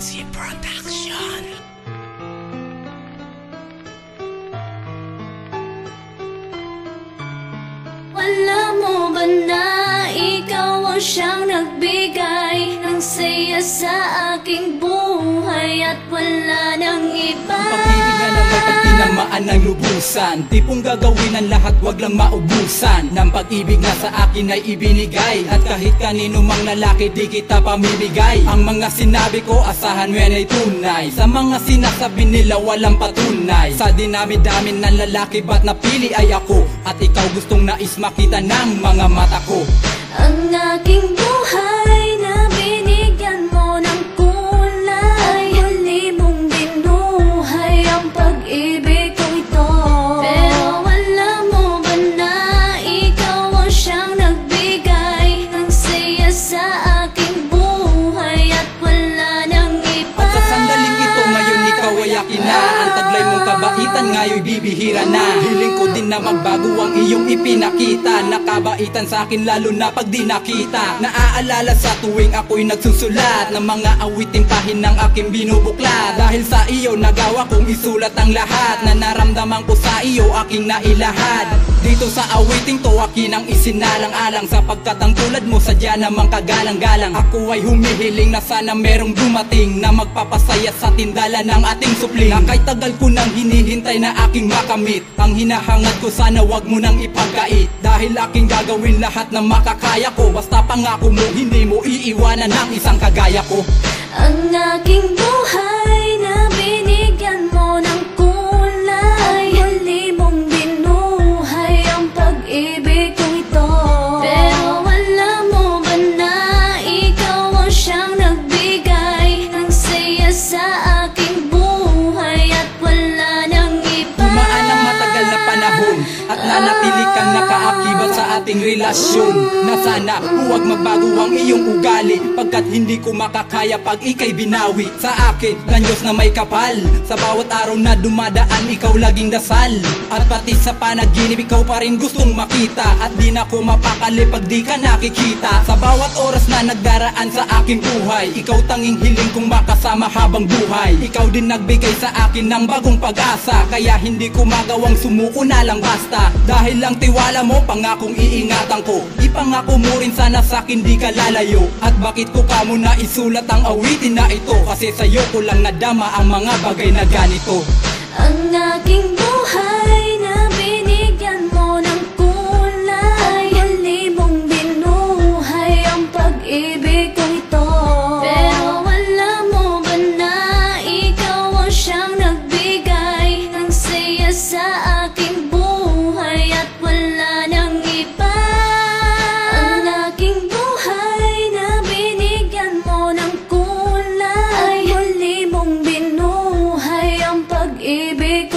Fancy Production. Wala mo ba na ikaw ang siyang nagbigay ng saya sa aking buhay at wala nang iba? Tinamaan ng lubusan. Tipong gagawin ang lahat wag lang maubusan. Nang pag-ibig na sa akin ay ibinigay. At kahit kanino mang lalaki di kita pamibigay Ang mga sinabi ko asahan mo ay tunay. Sa mga sinasabi nila walang patunay. Sa dinami-dami ng lalaki ba't napili ay ako? At ikaw gustong nais makita ng mga mata ko. Ang aking buhay ikaw kabaitan ngayon bibihira na. Hiling ko din na magbago ang iyong ipinakita. Nakabaitan sa akin lalo na pag di nakita. Naaalala sa tuwing ako'y nagsusulat Ng mga awiting pahinang aking binubuklat. Dahil sa iyo nagawa kong isulat ang lahat Na naramdaman ko sa iyo aking nailahad. Dito sa awiting to akin ang isinalang-alang Sapagkat ang tulad mo. Sadya namang kagalang-galang. Ako ay humihiling na sana merong dumating Na magpapasaya sa tindala ng ating supling. Na kahit tagal ko nang hinihintay na aking makamit. Ang hinahangad ko sana wag mo nang ipagkait. Dahil aking gagawin lahat na makakaya ko. Basta pangako mo hindi mo iiwanan ng isang kagaya ko. Ang aking buhay na binigyan kang nakaakibat sa ating relasyon. Na sana huwag magbago ang iyong ugali. Pagkat hindi ko makakaya pag ikay binawi. Sa akin, ng na may kapal. Sa bawat araw na dumadaan, ikaw laging dasal. At pati sa panaginip, ikaw pa rin gustong makita. At di na ko mapakali pag di ka nakikita. Sa bawat oras na nagdaraan sa aking buhay Ikaw tanging hiling kong makasama habang buhay. Ikaw din nagbigay sa akin ng bagong pag-asa. Kaya hindi ko magawang sumuko na lang basta. Dahil lang tiwala mo, pangakong iingatan ko. Ipangako mo rin sana sa akin di ka lalayo. At bakit ko kamo na isulat ang awitin na ito? Kasi sa'yo ko lang nadama ang mga bagay na ganito. Ang aking buhay baby